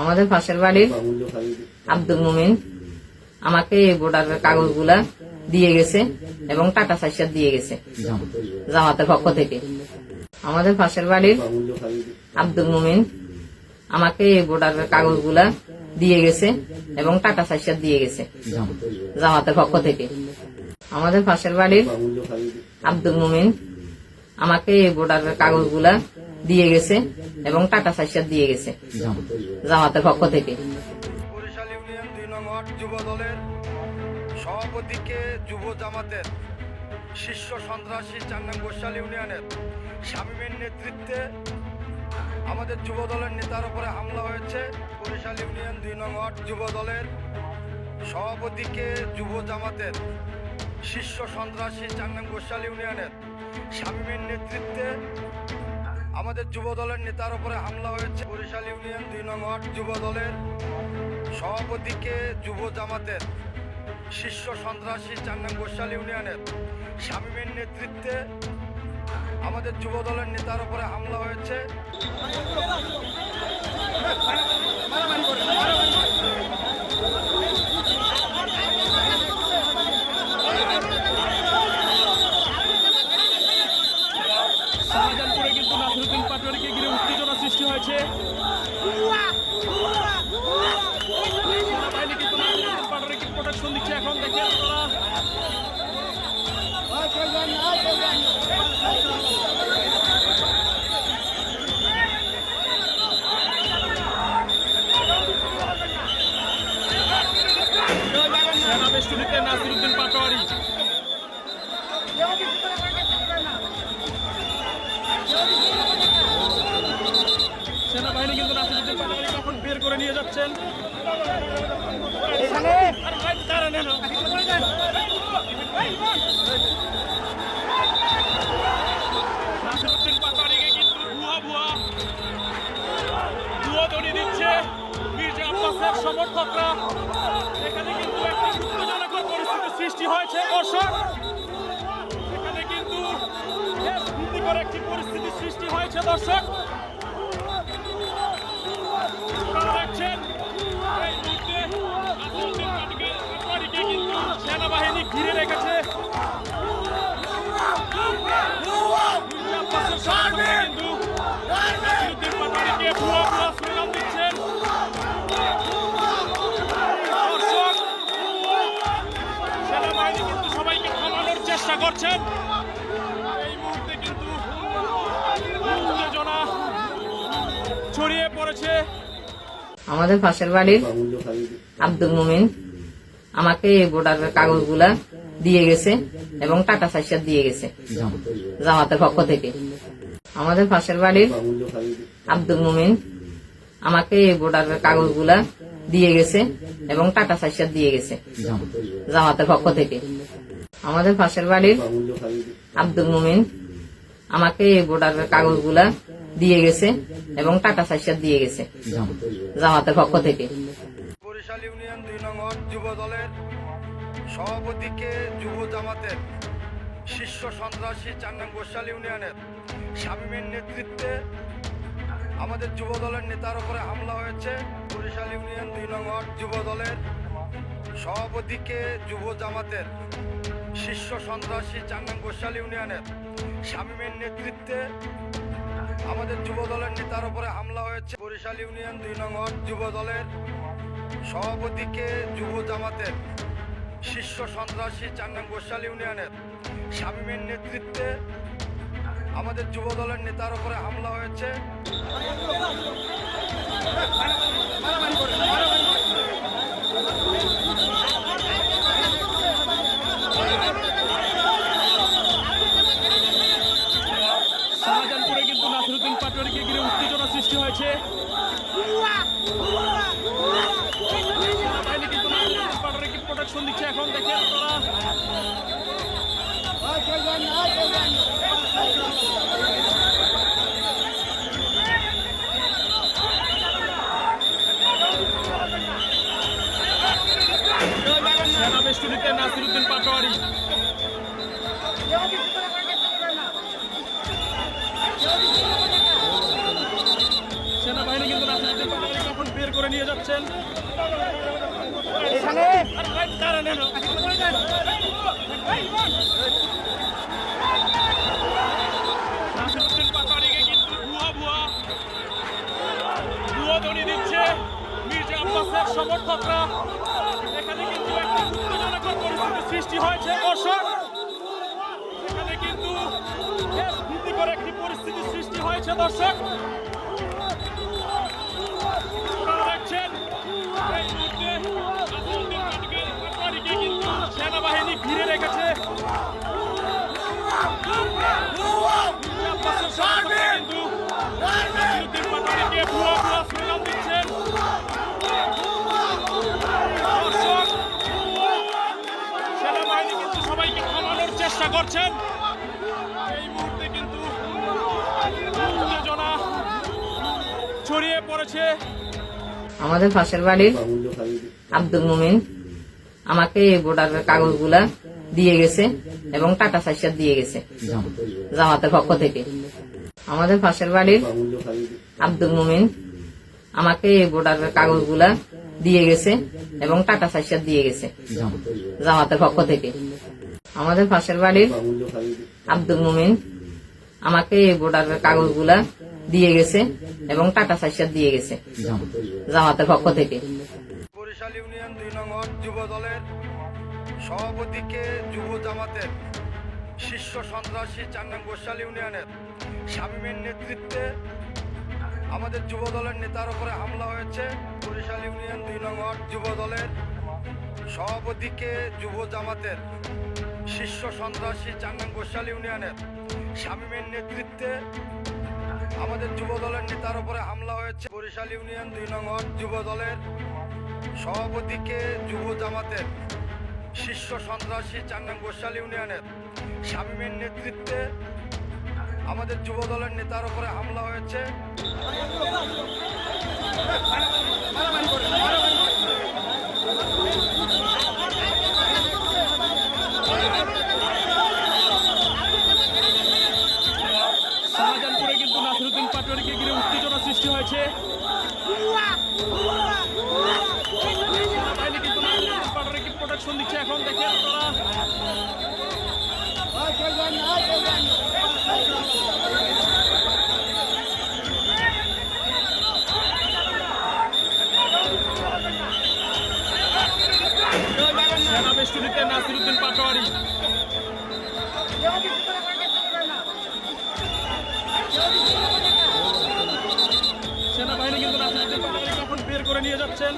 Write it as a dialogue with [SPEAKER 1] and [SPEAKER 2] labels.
[SPEAKER 1] আমাদের পাশের বাড়ির আব্দুল মুমিন। আমাকে এই ভোটারের কাগজগুলা দিয়ে গেছে এবং টাকা পয়সা দিয়ে গেছে জামাতের পক্ষ থেকে। আমাদের পাশের বাড়ির আব্দুল মুমিন আমাকে এই ভোটারের কাগজগুলা দিয়ে গেছে এবং টাকা পয়সা দিয়ে গেছে জামাতের পক্ষ থেকে। আমাদের পাশের বাড়ির আব্দুল মুমিন আমাকে এই ভোটারের কাগজগুলা দিয়ে গেছে এবং টাকা পয়সা দিয়ে গেছে জামাতের পক্ষ থেকে।
[SPEAKER 2] সভাপতিকে যুব জামাতের শীর্ষ সন্ত্রাসী নং বরিশাল ইউনিয়নের শামীমের নেতৃত্বে আমাদের যুব দলের নেতার উপরে হামলা হয়েছে। বরিশাল ইউনিয়ন দুই নং ওয়ার্ড যুব দলের সভাপতিকে যুব জামাতের শীর্ষ সন্ত্রাসী নং বরিশাল ইউনিয়নের শামীমের নেতৃত্বে আমাদের যুব দলের নেতার উপরে হামলা হয়েছে। বরিশাল ইউনিয়ন দুই নং ওয়ার্ড যুব দলের সভাপতিকে যুব জামাতের শীর্ষ সন্ত্রাসী চার নং বরিশাল ইউনিয়নের শামীমের নেতৃত্বে আমাদের যুব দলের নেতার উপরে হামলা হয়েছে
[SPEAKER 3] শাহজাহানপুরে কিন্তু নাসিরুদ্দিন পাটোয়ারিকে ঘিরে উত্তেজনা সৃষ্টি হয়েছে সেনাবাহিনী কিন্তু নাসিরুদ্দিন পাটোয়ারিকে প্রোটেকশন দিচ্ছে এখন দেখেন আপনারা নাসিরুদ্দিন পাটোয়ারি। সেনাবাহিনী কিন্তু নাসিরুদ্দিন পাটোয়ারিকে এখন বের করে নিয়ে যাচ্ছেন। নাসিরুদ্দিন পাটোয়ারিকে কিন্তু ভুয়া ভুয়া ভুয়া দড়ি দিচ্ছে। মির্জা আব্বাসের সমর্থকরা। এখানে কিন্তু সৃষ্টি হয়েছে দর্শক। এখানে কিন্তু একটি পরিস্থিতি সৃষ্টি হয়েছে দর্শক। সেনাবাহিনী ঘিরে রেখেছে করছেন এই মুহূর্তে কিন্তু উত্তেজনা ছড়িয়ে পড়েছে।
[SPEAKER 1] আমাদের পাশের বাড়ির আব্দুল মুমিন আমাকে এই ভোটারের কাগজগুলা দিয়ে গেছে এবং টাকা পয়সা দিয়ে গেছে জামাতের পক্ষ থেকে। আমাদের পাশের বাড়ির আব্দুল মুমিন আমাকে এই ভোটারের কাগজগুলা দিয়ে গেছে এবং টাকা পয়সা দিয়ে গেছে জামাতের পক্ষ থেকে। আমাদের পাশের বাড়ির আব্দুল মুমিন। আমাকে এই ভোটারের কাগজগুলা দিয়ে গেছে এবং টাকা পয়সা দিয়ে গেছে জামাতের পক্ষ থেকে।
[SPEAKER 2] বরিশাল ইউনিয়ন দুই নং ওয়ার্ড যুব দলের সভাপতিকে যুব জামাতের শীর্ষ সন্ত্রাসী চার নং বরিশাল ইউনিয়নের শামীমের নেতৃত্বে আমাদের যুব দলের নেতার উপরে হামলা হয়েছে। বরিশাল ইউনিয়ন দুই নং ওয়ার্ড যুব দলের সভাপতিকে যুব জামাতের শীর্ষ সন্ত্রাসী চার নং বরিশাল ইউনিয়নের শামীমের নেতৃত্বে আমাদের যুব দলের নেতার উপরে হামলা হয়েছে। বরিশাল ইউনিয়ন দুই নং ওয়ার্ড যুব দলের সভাপতিকে যুব জামাতের শীর্ষ সন্ত্রাসী চার নং বরিশাল ইউনিয়নের শামীমের নেতৃত্বে আমাদের যুব দলের নেতার উপরে হামলা হয়েছে।
[SPEAKER 3] এখন দেখেন পাটোয়ারি। সেনাবাহিনী কিন্তু নাসিরুদ্দিন পাটোয়ারিকে এখন বের করে নিয়ে যাচ্ছেন নাসিরুদ্দিন পাটোয়ারিকে কিন্তু ভুয়া ভুয়া ভুয়া ধ্বনি দিচ্ছে মির্জা আব্বাসের সমর্থকরা এখানে কিন্তু একটি উত্তেজনাকর সৃষ্টি হয়েছে দর্শক এখানে কিন্তু বেশ ভীতিকর একটি পরিস্থিতি সৃষ্টি হয়েছে, দর্শক। সবাইকে চেষ্টা করছেন। এই মুহূর্তে কিন্তু উত্তেজনা ছড়িয়ে পড়েছে।
[SPEAKER 1] আমাদের পাশের বাড়ির আব্দুল মুমিন। আমাকে এই ভোটারের কাগজগুলা দিয়ে গেছে এবং টাকা পয়সা দিয়ে গেছে জামাতের পক্ষ থেকে। আমাদের পাশের বাড়ির আব্দুল মুমিন আমাকে এই ভোটারের কাগজগুলা দিয়ে গেছে এবং টাকা পয়সা দিয়ে গেছে জামাতের পক্ষ থেকে। আমাদের পাশের বাড়ির আব্দুল মুমিন আমাকে এই ভোটারের কাগজগুলা দিয়ে গেছে এবং টাকা পয়সা দিয়ে গেছে জামাতের পক্ষ থেকে।
[SPEAKER 2] যুব দলের সভাপতিকে যুব জামাতের শীর্ষ সন্ত্রাসী নং বরিশাল ইউনিয়নের শামীমের নেতৃত্বে আমাদের যুব দলের নেতার উপরে হামলা হয়েছে। বরিশাল ইউনিয়ন দুই নং ওয়ার্ড যুব দলের সভাপতিকে যুব জামাতের শীর্ষ সন্ত্রাসী নং বরিশাল ইউনিয়নের শামীমের নেতৃত্বে আমাদের যুব দলের নেতার উপরে হামলা হয়েছে। বরিশাল ইউনিয়ন দুই নং ওয়ার্ড যুব দলের সভাপতিকে যুব জামাতের শীর্ষ সন্ত্রাসী চার নং ইউনিয়নের শামীমের নেতৃত্বে আমাদের যুব দলের নেতার উপরে হামলা হয়েছে।
[SPEAKER 3] শাহজাহানপুরে প্রোটেকশন দিচ্ছে এখন দেখেন আপনারা। বেষ্টনীতে নাসিরুদ্দিন পাটোয়ারি। সেনাবাহিনী কিন্তু নাসিরুদ্দিন পাটোয়ারিকে এখন বের করে নিয়ে যাচ্ছেন।